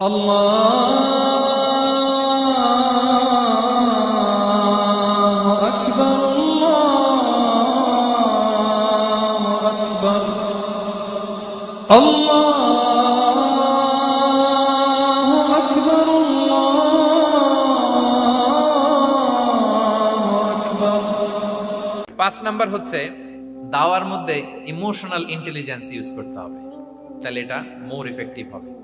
الله أكبر الله أكبر الله أكبر الله أكبر পাঁচ নাম্বার হচ্ছে দাওয়ার মধ্যে ইমোশনাল ইন্টেলিজেন্স ইউজ করতে হবে তাহলে এটা মোর ইফেক্টিভ হবে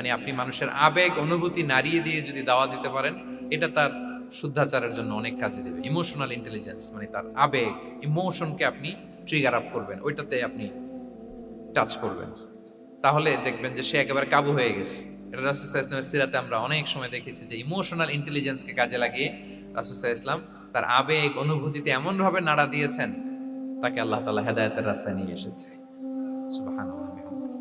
মানে আপনি মানুষের আবেগ, অনুভূতি নাড়িয়ে দিয়ে যদি দাওয়া দিতে পারেন, এটা তার শুদ্ধাচারের জন্য অনেক কাজে দেবে। ইমোশনাল ইন্টেলিজেন্স মানে তার আবেগ ইমোশনকে আপনি ট্রিগার আপ করবেন, ওইটাতে আপনি টাচ করবেন। তাহলে দেখবেন যে সে একেবারে কাবু হয়ে গেছে। এটা রাসুসাহ ইসলামের সিরাতে আমরা অনেক সময় দেখেছি যে ইমোশনাল ইন্টেলিজেন্সকে কাজে লাগিয়ে রাসুসাহ ইসলাম তার আবেগ, অনুভূতিতে এমনভাবে নাড়া দিয়েছেন, তাকে আল্লাহ তালা হেদায়তের রাস্তায় নিয়ে এসেছে। সুবহানাল্লাহ।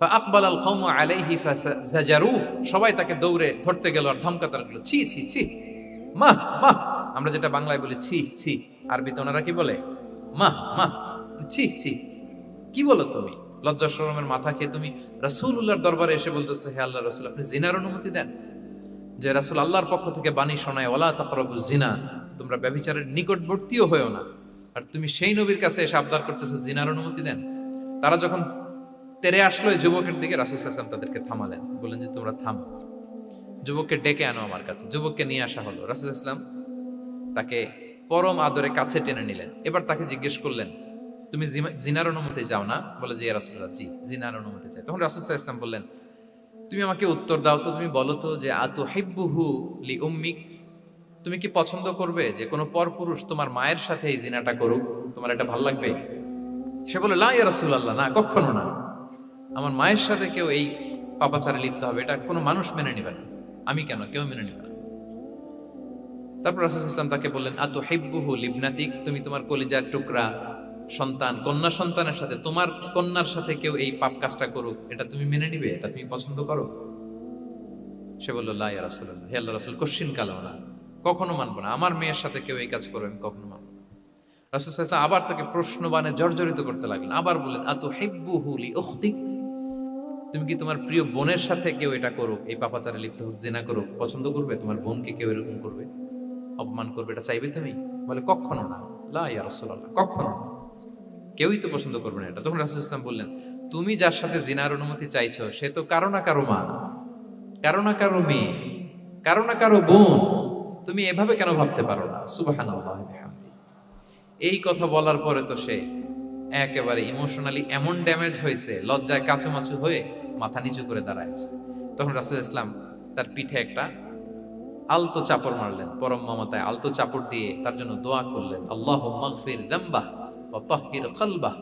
আকবাল আল খৌম আলাইহি ফাজারু সবাই তাকে দৌড়ে ধরতে গেল আর ধমকাতে লাগল ছি ছি ছি, মা মা। আমরা যেটা বাংলায় বলি, ছি ছি। আরবিতে ওনারা কি বলে? মা মা। ছি ছি। কি বলো তুমি? লজ্জা শরমের মাথা খেয়ে তুমি রাসূলুল্লাহর দরবারে এসে বলতেছো, হে আল্লাহ রাসূল, আপনি জিনার অনুমতি দেন? যে রাসূল আল্লাহর পক্ষ থেকে বাণী শোনায় ওলা তাকরাবু জিনা। তোমরা ব্যভিচারের নিকটবর্তীও হয়েও না। আর তুমি সেই নবীর কাছে এসে আবদার করতেছো, জিনার অনুমতি দেন? তারা যখন তেরে আসলো যুবকের দিকে, রাসূল ওয়াসাল্লাম তাদেরকে থামালেন। বললেন যে, তোমরা থামো। যুবককে ডেকে আনো আমার কাছে। যুবককে নিয়ে আসা হলো। রাসূল ইসলাম তাকে পরম আদরে কাছে টেনে নিলেন। এবার তাকে জিজ্ঞেস করলেন, তুমি জিনার অনুমতি চাও না? বলে যে রাসুল্লাহ জি, জিনার অনুমতি চাই। তখন রাসুল ইসলাম বললেন, তুমি আমাকে উত্তর দাও তো, তুমি বলো তো যে আতু হিব্বুহু লি উম্মিক? তুমি কি পছন্দ করবে যে, কোনো পরপুরুষ তোমার মায়ের সাথে এই জিনাটা করুক? তোমার এটা ভালো লাগবে? সে বলে লা ইয়া রাসূলুল্লাহ, না কখনো না। আমার মায়ের সাথে কেউ এই পাপাচারে লিপ্ত হবে, এটা কোনো মানুষ মেনে নেবে না। আমি কেন? কেউ মেনে নেবে না। তারপর রাসূল ইসলাম তাকে বললেন আতু হিব্বুহু লিবনাতিক? তুমি তোমার কলিজার টুকরা, সন্তান, কন্যা সন্তানের সাথে, তোমার কন্যার সাথে কেউ এই পাপ কাজটা করুক, এটা তুমি মেনে নিবে? এটা তুমি পছন্দ করো? সে বলল লাই রাসূলুল্লাহ। হে আল্লাহ রাসূল, কোশ্চিন কালো না। কখনো মানবো না। আমার মেয়ের সাথে কেউ এই কাজ করবে, আমি কখনো মানবো। রাসূল আবার তাকে প্রশ্নবাণে জর্জরিত করতে লাগলেন। আবার বললেন আতু হিব্বুহু লি উখতিক তুমি কি তোমার প্রিয় বোনের সাথে কেউ এটা করুক? এই পাপাচারে লিপ্ত হোক, জেনা করুক, পছন্দ করবে? তোমার বোনকে কেউ এরকম করবে? অপমান করবে? এটা চাইবে তুমি? বলে, কখনো না। লা ইয়া কখনো না। কেউই তো পছন্দ করবে না এটা। তখন রাসূল ইসলাম বললেন, তুমি যার সাথে জিনার অনুমতি চাইছো, সে তো কারও না কারও মা কারও না কারও মেয়ে, কারও না কারও বোন। তুমি এভাবে কেন ভাবতে পারো না? সুবহানাল্লাহ এই কথা বলার পরে তো সে একেবারে ইমোশনালি এমন ড্যামেজ হয়েছে, লজ্জায় কাচুমাচু হয়ে মাথা নিচু করে দাঁড়ায় তখন রাসুল ইসলাম তার পিঠে একটা আলতো চাপড় মারলেন, পরম মমতায় আলতো চাপড় দিয়ে তার জন্য দোয়া করলেন আল্লাহ মাগফির দাম্বাহ ওয়া তাহহির কলবাহ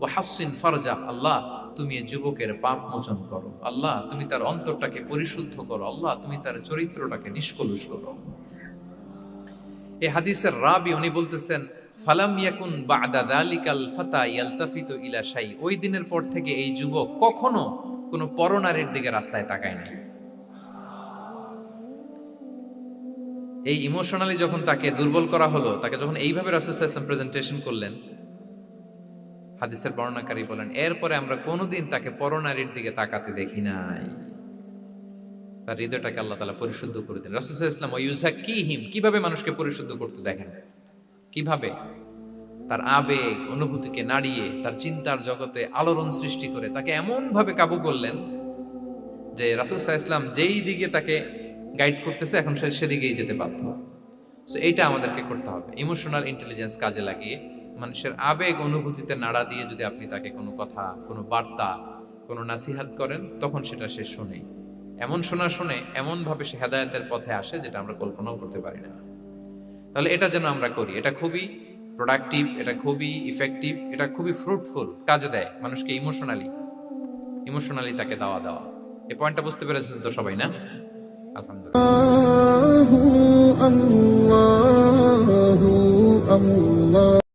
ওয়া হাসিন ফারজা আল্লাহ তুমি এই যুবকের পাপ মোচন করো, আল্লাহ তুমি তার অন্তরটাকে পরিশুদ্ধ করো, আল্লাহ তুমি তার চরিত্রটাকে নিষ্কলুষ করো। এই হাদিসের রাবি উনি বলতেছেন, ফালাম ইয়াকুন বাদা যালিকাল ফাতা ইয়ালতাফিতু ইলা শাই ওই দিনের পর থেকে এই যুবক কখনো কোনো পরনারীর দিকে রাস্তায় তাকায় নাই। এই ইমোশনালি যখন তাকে দুর্বল করা হলো, তাকে যখন এইভাবে রাসূল ইসলাম প্রেজেন্টেশন করলেন, হাদিসের বর্ণনাকারী বলেন, এরপরে আমরা কোনোদিন তাকে পরনারীর দিকে তাকাতে দেখি নাই। তার হৃদয়টাকে আল্লাহ তালা পরিশুদ্ধ করে দেন রাসূল ইসলাম ইউজা কি হিম কীভাবে মানুষকে পরিশুদ্ধ করতে দেখেন? কীভাবে? তার আবেগ, অনুভূতিকে নাড়িয়ে, তার চিন্তার জগতে আলোড়ন সৃষ্টি করে, তাকে এমনভাবে কাবু করলেন যে রাসুল সাহা ইসলাম যেই দিকে তাকে গাইড করতেছে, এখন সে সেদিকেই যেতে বাধ্য। সো এইটা আমাদেরকে করতে হবে। ইমোশনাল ইন্টেলিজেন্স কাজে লাগিয়ে, মানুষের আবেগ, অনুভূতিতে নাড়া দিয়ে যদি আপনি তাকে কোনো কথা, কোনো বার্তা, কোনো নাসিহাত করেন, তখন সেটা সে শোনে। এমন শোনা শুনে, এমনভাবে সে হেদায়তের পথে আসে, যেটা আমরা কল্পনাও করতে পারি না। তাহলে এটা যেন আমরা করি। এটা খুবই প্রোডাক্টিভ এটা খুবই ইফেক্টিভ এটা খুবই ফ্রুটফুল কাজে দেয় মানুষকে ইমোশনালি ইমোশনালি তাকে দাওয়া দেওয়া। এই পয়েন্টটা বুঝতে পেরেছেন তো সবাই, না? আলহামদুলিল্লাহ।